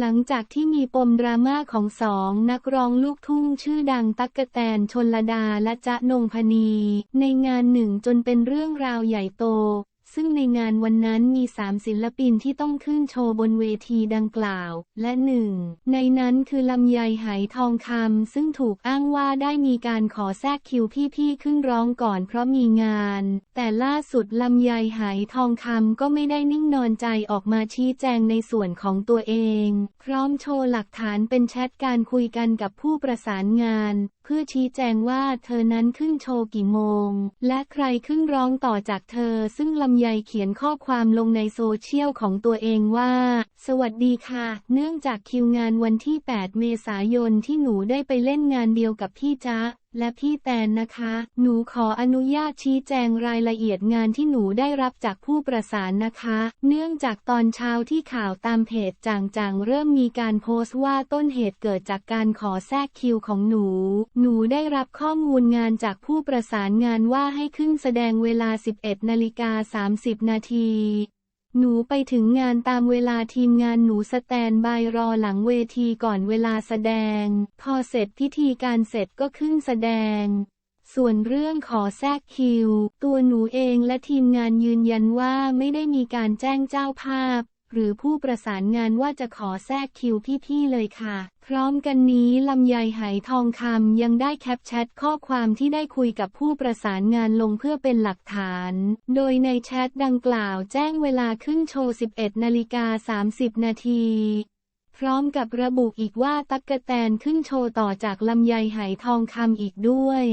หลังจากที่มีปมดราม่าของสองนักร้องลูกทุ่งชื่อดังตั๊กกแตนชนลดาและจ๊ะนงพนี ในงานหนึ่งจนเป็นเรื่องราวใหญ่โต ซึ่ง งานวันนั้นมีสามศิลปินที่ต้องขึ้นโชว์บนเวทีดังกล่าว และหนึ่งในนั้นคือลำไยไหทองคำซึ่งถูกอ้างว่าได้มีการขอแทรกคิวพี่ๆขึ้นร้องก่อนเพราะมีงาน แต่ล่าสุดลำไยไหทองคำก็ไม่ได้นิ่งนอนใจออกมาชี้แจงในส่วนของตัวเอง พร้อมโชว์หลักฐานเป็นแชทการคุยกันกับผู้ประสานงาน เพื่อชี้แจงว่าเธอนั้นขึ้นโชว์กี่โมง และใครขึ้นร้องต่อจากเธอซึ่งลำไยเขียนข้อความลงในโซเชียลของตัวเองว่า สวัสดีค่ะ เนื่องจากคิวงานวันที่ 8 เมษายนที่หนูได้ไปเล่นงานเดียวกับพี่จ๊ะ และพี่แตนนะคะ หนูขออนุญาตชี้แจงรายละเอียดงานที่หนูได้รับจากผู้ประสานนะคะ เนื่องจากตอนเช้าที่ข่าวตามเพจจางๆ เริ่มมีการโพสต์ว่าต้นเหตุเกิดจากการขอแทรกคิวของหนู หนูได้รับข้อมูลงานจากผู้ประสานงานว่าให้ขึ้นแสดงเวลา 11นาฬิกา30 นาที หนูไปถึงงานตามเวลาทีมงานหนูสแตนบายรอหลังเวทีก่อนเวลาแสดง พอเสร็จพิธีการเสร็จก็ขึ้นแสดง ส่วนเรื่องขอแทรกคิว ตัวหนูเองและทีมงานยืนยันว่าไม่ได้มีการแจ้งเจ้าภาพ หรือผู้ประสานงานว่าจะขอแทรกคิวพี่ๆเลยค่ะ พร้อมกันนี้ลำไยไหทองคำยังได้แคปแชทข้อความที่ได้คุยกับผู้ประสานงานลงเพื่อเป็นหลักฐาน โดยในแชทดังกล่าวแจ้งเวลาขึ้นโชว์ 11นาฬิกา30 นาทีพร้อมกับระบุอีกว่าตั๊กกะแตนขึ้นโชว์ต่อจากลำไยไหทองคำอีกด้วย